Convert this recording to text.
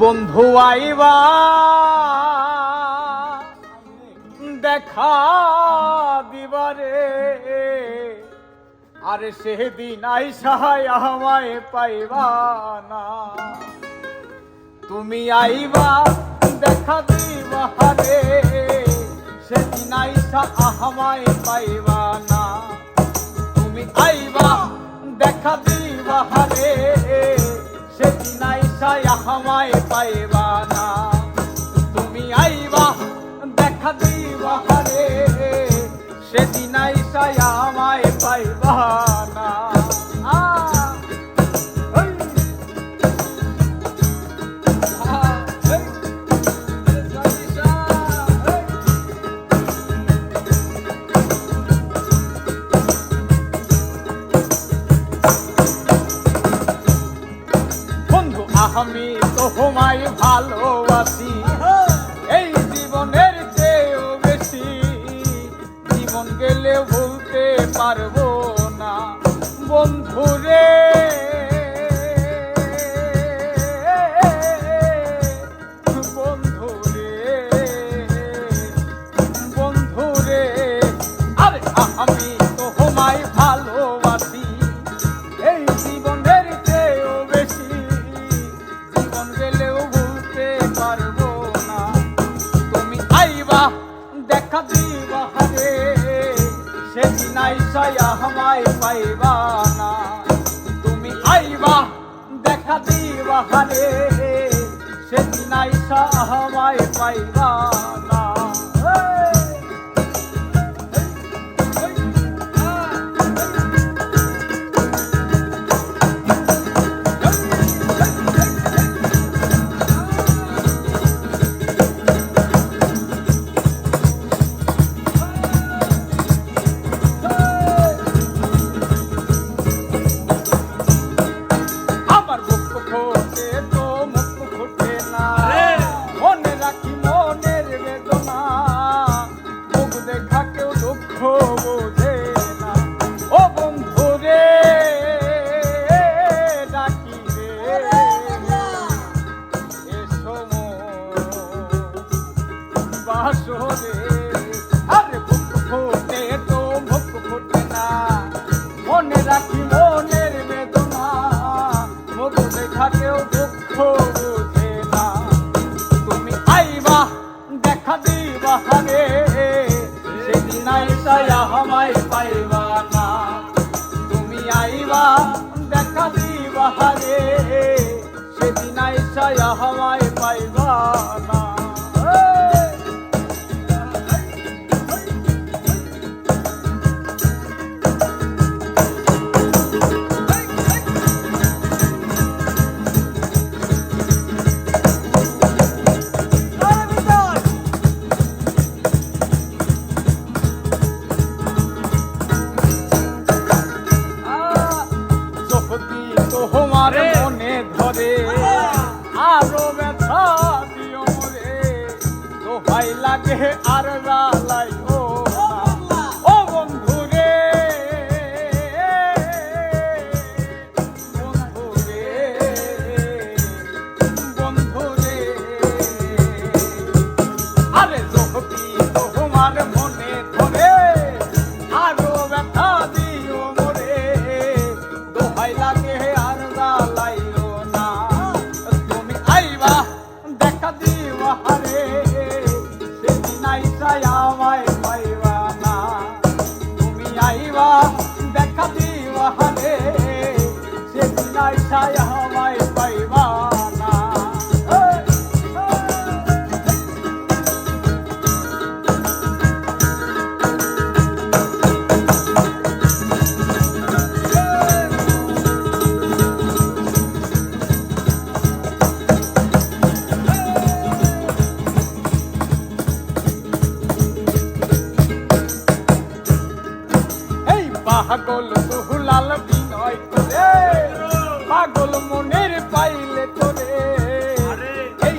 বন্ধু আইবা। দেখা দিবারে আরে সেদিন আই সহায় আমায় পাইবা না। তুমি আইবা, দেখা দিবা সেদিন আইসা আহমায় পাইবা না। তুমি আইবা, দেখা দিবা রে। সেদিন আইসা আহমায় পাইবা না। তুমি আইবা দেখা দিবা রে সেদিন আইসা আমায় পাইবা আমি তোমায় ভালোবাসি। এই জীবনের চেয়েও বেশি জীবন গেলে ভুলতে পারব না। বন্ধু রে। বন্ধু রে। বন্ধু রে। আরে আমি তোমায় সেদিন সয়া আমায় পাইবা না। তুমি আইবা দেখা দিবা হারে। সেদিন আইসা আমায় পাইবা সেদিন আইসাই আমায় পাইবা না। তুমি আইবা দেখা দিবা রে সেদিন আইসাই আমায় পাইবা তোমার মনে ধরে আরও ব্যথা দিও রে। ভাই লাগে আর রালাই আইবা দেখা দিবা রে সেদিন আইসা আমায় পাইবা না। তুমি আইবা, দেখা দিবা রে সেদিন আইসাই পাগল দুহুলাল বিনয় করে। পাগল মনের পাইলে তোরে এই